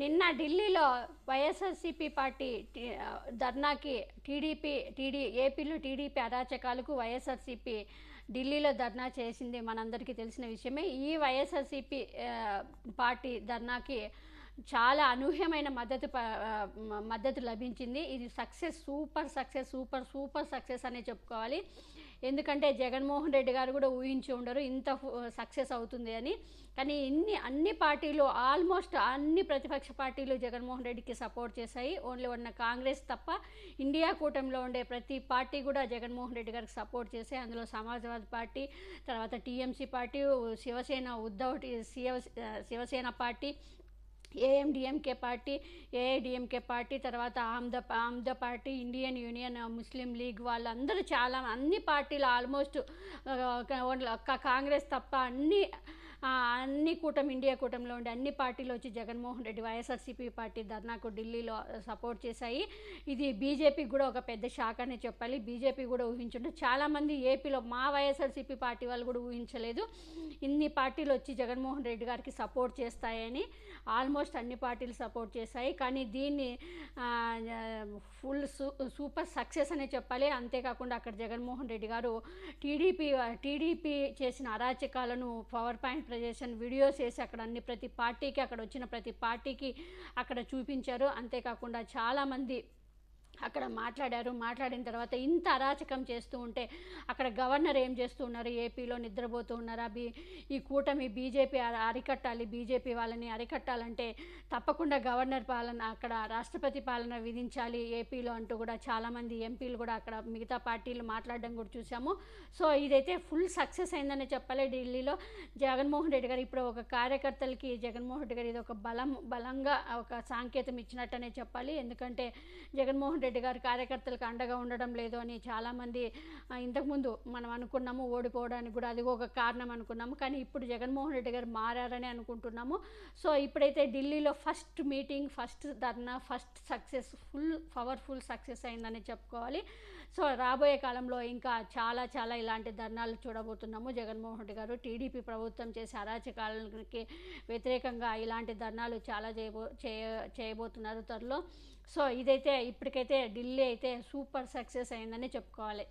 నిన్న ఢిల్లీలో YSRCP party ధర్నాకి టీడీపీ టీడీ ఏపీలో టీడీపీ అరాచకాలకు వైఎస్ఆర్సీపీ ఢిల్లీలో ధర్నా చేసింది మనందరికీ తెలిసిన విషయమే. ఈ వైఎస్ఆర్సీపీ పార్టీ ధర్నాకి చాలా అనూహ్యమైన మద్దతు ప- మద్దతు లభించింది. ఇది success super success super super success అనే చెప్పుకోవాలి. ఎందుకంటే జగన్మోహన్ రెడ్డి గారు కూడా ఊహించి ఉండరు ఇంత సక్సెస్ అవుతుంది అని. కానీ ఇన్ని అన్ని పార్టీలు ఆల్మోస్ట్ అన్ని ప్రతిపక్ష పార్టీలు జగన్మోహన్ రెడ్డికి సపోర్ట్ చేశాయి. ఓన్లీ ఉన్న కాంగ్రెస్ తప్ప ఇండియా కూటమిలో ఉండే ప్రతి పార్టీ కూడా జగన్మోహన్ రెడ్డి గారికి సపోర్ట్ చేశాయి. అందులో సమాజ్వాదీ పార్టీ తర్వాత TMC party Shivsena Uddhav Shiv Shivsena party AMDMK party AIDMK party తర్వాత ఆమ్ద ఆమ్ద party Indian Union Muslim League వాళ్ళందరూ చాలా అన్ని పార్టీలు ఆల్మోస్ట్ కాంగ్రెస్ తప్ప అన్ని అన్ని కూటమి ఇండియా కూటమిలో ఉండే అన్ని పార్టీలు వచ్చి జగన్మోహన్ రెడ్డి వైఎస్ఆర్సీపీ పార్టీ ధర్నాకు ఢిల్లీలో సపోర్ట్ చేశాయి. ఇది బీజేపీకి కూడా ఒక పెద్ద షాక్ అనే చెప్పాలి. బీజేపీ కూడా ఊహించుంటే చాలామంది ఏపీలో మా వైఎస్ఆర్సీపీ పార్టీ వాళ్ళు కూడా ఊహించలేదు. ఇన్ని పార్టీలు వచ్చి జగన్మోహన్ రెడ్డి గారికి సపోర్ట్ చేస్తాయని ఆల్మోస్ట్ అన్ని పార్టీలు సపోర్ట్ చేశాయి. కానీ దీన్ని ఫుల్ సూపర్ సక్సెస్ అనే చెప్పాలి. అంతేకాకుండా అక్కడ జగన్మోహన్ రెడ్డి గారు టీడీపీ టీడీపీ చేసిన అరాచకాలను పవర్ పాయింట్ ప్రజెషన్ వీడియోస్ వేసి అక్కడ అన్ని ప్రతి పార్టీకి అక్కడ వచ్చిన ప్రతి పార్టీకి అక్కడ చూపించారు. అంతేకాకుండా చాలామంది అక్కడ మాట్లాడారు. మాట్లాడిన తర్వాత ఇంత అరాచకం చేస్తూ ఉంటే అక్కడ గవర్నర్ ఏం చేస్తూ ఉన్నారు? ఏపీలో నిద్రపోతూ ఉన్నారా? బీ ఈ కూటమి బీజేపీ అరికట్టాలి. బీజేపీ వాళ్ళని అరికట్టాలంటే తప్పకుండా గవర్నర్ పాలన అక్కడ రాష్ట్రపతి పాలన విధించాలి. ఏపీలో అంటూ కూడా చాలామంది ఎంపీలు కూడా అక్కడ మిగతా పార్టీలు మాట్లాడడం కూడా చూసాము. సో ఇదైతే ఫుల్ సక్సెస్ అయిందని చెప్పాలి ఢిల్లీలో. జగన్మోహన్ రెడ్డి గారు ఇప్పుడు ఒక కార్యకర్తలకి జగన్మోహన్ రెడ్డి గారు ఇది ఒక బలం బలంగా ఒక సాంకేతం ఇచ్చినట్టనే చెప్పాలి. ఎందుకంటే జగన్మోహన్ రెడ్డి గారు కార్యకర్తలకు అండగా ఉండడం లేదు అని చాలామంది ఇంతకుముందు మనం అనుకున్నాము ఓడిపోవడానికి కూడా అది ఒక కారణం అనుకున్నాము. కానీ ఇప్పుడు జగన్మోహన్ రెడ్డి గారు మారని అనుకుంటున్నాము. సో ఇప్పుడైతే ఢిల్లీలో first meeting first dharna first successful powerful success అయిందని చెప్పుకోవాలి. సో రాబోయే కాలంలో ఇంకా చాలా చాలా ఇలాంటి ధర్నాలు చూడబోతున్నాము. జగన్మోహన్ రెడ్డి గారు టీడీపీ ప్రభుత్వం చేసే అరాచకాలకి వ్యతిరేకంగా ఇలాంటి ధర్నాలు చాలా చేయబో చేయ చేయబోతున్నారు త్వరలో. సో ఇదైతే ఇప్పటికైతే ఢిల్లీ అయితే సూపర్ సక్సెస్ అయిందని చెప్పుకోవాలి.